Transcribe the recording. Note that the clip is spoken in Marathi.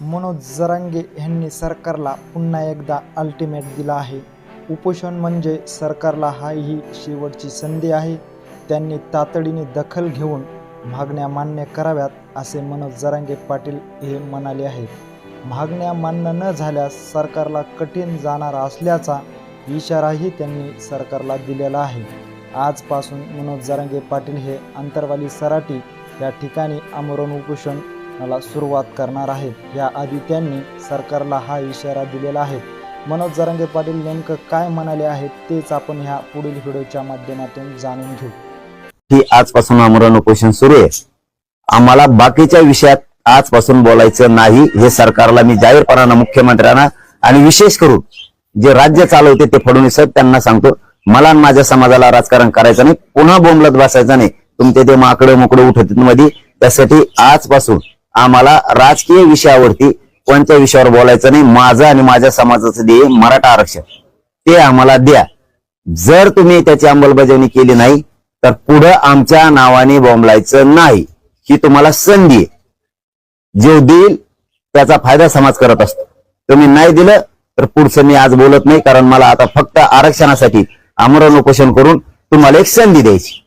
मनोज जरांगे यांनी सरकारला पुन्हा एकदा अल्टिमेट दिला आहे. उपोषण म्हणजे सरकारला हा ही शेवटची संधी आहे. त्यांनी तातडीने दखल घेऊन मागण्या मान्य कराव्यात असे मनोज जरांगे पाटील हे म्हणाले आहेत. मागण्या मान्य न झाल्यास सरकारला कठीण जाणार असल्याचा इशाराही त्यांनी सरकारला दिलेला आहे. आजपासून मनोज जरांगे पाटील हे अंतरवाली सराटी या ठिकाणी आमरण मला सुरुवात करणार आहेत याआधी त्यांनी सरकारला हा इशारा दिलेला आहे. मनोज जरांगे पाटील नेमकं काय म्हणाले आहेत तेच आपण ह्या पुढील व्हिडिओच्या माध्यमातून जाणून घेऊ. की आजपासून आमरण उपोषण सुरू आहे. आम्हाला बाकीच्या विषयात आजपासून बोलायचं नाही हे सरकारला मी जाहीरपणानं मुख्यमंत्र्यांना आणि विशेष करून जे राज्य चालवते ते फडणवीस साहेब त्यांना सांगतो मला माझ्या समाजाला राजकारण करायचं नाही पुन्हा बोंबलत बसायचं नाही. तुमचे ते माकडं मोकडं उठत मध्ये त्यासाठी आजपासून आम्हाला राजकीय विषयावरती कोणत्या विषयावर बोलायचं नाही. माझं आणि माझ्या समाजाचं ध्येय मराठा आरक्षण. ते आम्हाला द्या. जर तुम्ही त्याची अंमलबजावणी केली नाही तर पुढं आमच्या नावाने बोंबलायचं नाही. ही तुम्हाला संधी आहे. जो देईल त्याचा फायदा समाज करत असतो. तुम्ही नाही दिलं तर पुढचं मी आज बोलत नाही कारण मला आता फक्त आरक्षणासाठी आमरण उपोषण करून तुम्हाला एक संधी द्यायची.